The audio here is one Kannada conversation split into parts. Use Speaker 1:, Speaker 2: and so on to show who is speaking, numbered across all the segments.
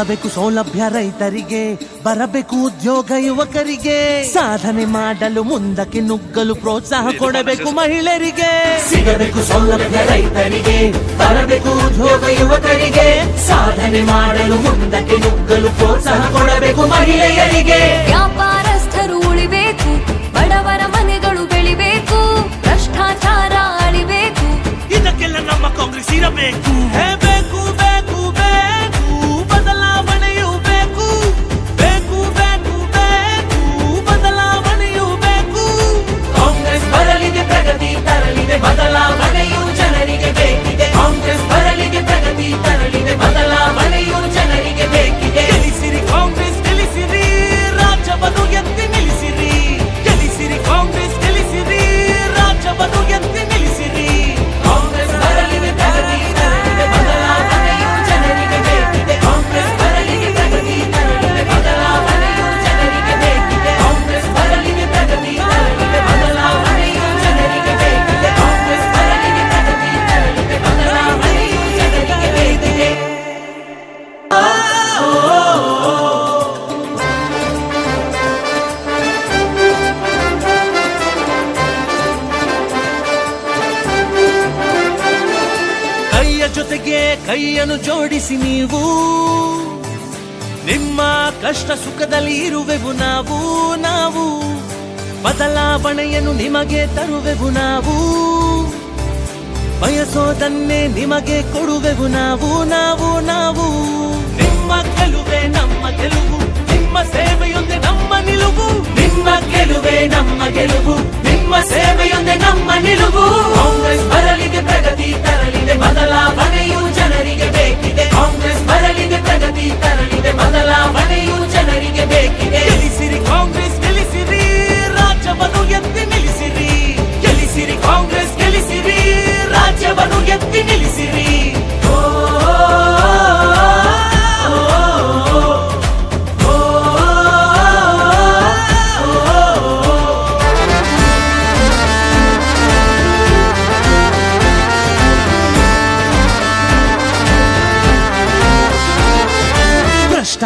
Speaker 1: ಸಿಗಬೇಕು ಸೌಲಭ್ಯ ರೈತರಿಗೆ ಬರಬೇಕು ಉದ್ಯೋಗ ಯುವಕರಿಗೆ ಸಾಧನೆ ಮಾಡಲು ಮುಂದಕ್ಕೆ ನುಗ್ಗಲು ಪ್ರೋತ್ಸಾಹ ಕೊಡಬೇಕು ಮಹಿಳೆಯರಿಗೆ.
Speaker 2: ಸಿಗಬೇಕು ಸೌಲಭ್ಯ ರೈತರಿಗೆ ಬರಬೇಕು ಉದ್ಯೋಗ ಯುವಕರಿಗೆ ಸಾಧನೆ ಮಾಡಲು ಮುಂದಕ್ಕೆ ನುಗ್ಗಲು ಪ್ರೋತ್ಸಾಹ ಕೊಡಬೇಕು ಮಹಿಳೆಯರಿಗೆ.
Speaker 3: ವ್ಯಾಪಾರಸ್ಥರು ಉಳಿಬೇಕು ಬಡವರ ಮನೆಗಳು ಬೆಳಿಬೇಕು ಭ್ರಷ್ಟಾಚಾರ ಅಳಿಬೇಕು.
Speaker 1: ಇದಕ್ಕೆಲ್ಲ ನಮ್ಮ ಕಾಂಗ್ರೆಸ್ ಇರಬೇಕು. ಕೈಯನ್ನು ಜೋಡಿಸಿ ನೀವು. ನಿಮ್ಮ ಕಷ್ಟ ಸುಖದಲ್ಲಿ ಇರುವೆವು ನಾವು ನಾವು. ಬದಲಾವಣೆಯನ್ನು ನಿಮಗೆ ತರುವೆವು ನಾವು. ಬಯಸೋದನ್ನೇ ನಿಮಗೆ ಕೊಡುವೆವು ನಾವು ನಾವು ನಾವು. ನಿಮ್ಮ ಗೆಲುವೆ ನಮ್ಮ ಗೆಲುವು, ನಿಮ್ಮ ಸೇವೆಯೊಂದೇ ನಮ್ಮ ನಿಲುವು.
Speaker 2: ನಿಮ್ಮ ಗೆಲುವೆ ನಮ್ಮ ಗೆಲುವು ಕಾಂಗ್ರೆಸ್
Speaker 1: ಗೆಲ್ಲಿಸಿರಿ ಕಾಂಗ್ರೆಸ್ ಗೆಲ್ಲಿಸಿರಿ ರಾಜ್ಯವನ್ನು ಎತ್ತಿ ನಿಲ್ಲಿಸಿರಿ. ಗೆಲ್ಲಿಸಿರಿ ಕಾಂಗ್ರೆಸ್ ಗೆಲ್ಲಿಸಿರಿ ರಾಜ್ಯವನ್ನು ಎತ್ತಿ ನಿಲ್ಲಿಸಿರಿ.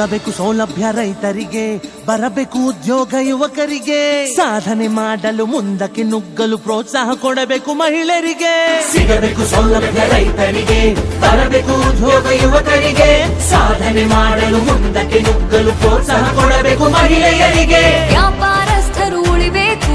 Speaker 1: ಸಿಗಬೇಕು ಸೌಲಭ್ಯ ರೈತರಿಗೆ ಬರಬೇಕು ಉದ್ಯೋಗ ಯುವಕರಿಗೆ. ಸಾಧನೆ ಮಾಡಲು ಮುಂದಕ್ಕೆ ನುಗ್ಗಲು ಪ್ರೋತ್ಸಾಹ ಕೊಡಬೇಕು ಮಹಿಳೆಯರಿಗೆ.
Speaker 2: ಸಿಗಬೇಕು ಸೌಲಭ್ಯ ರೈತರಿಗೆ ಬರಬೇಕು ಉದ್ಯೋಗ ಯುವಕರಿಗೆ. ಸಾಧನೆ ಮಾಡಲು ಮುಂದಕ್ಕೆ ನುಗ್ಗಲು ಪ್ರೋತ್ಸಾಹ ಕೊಡಬೇಕು ಮಹಿಳೆಯರಿಗೆ.
Speaker 3: ವ್ಯಾಪಾರಸ್ಥರು ಉಳಿಬೇಕು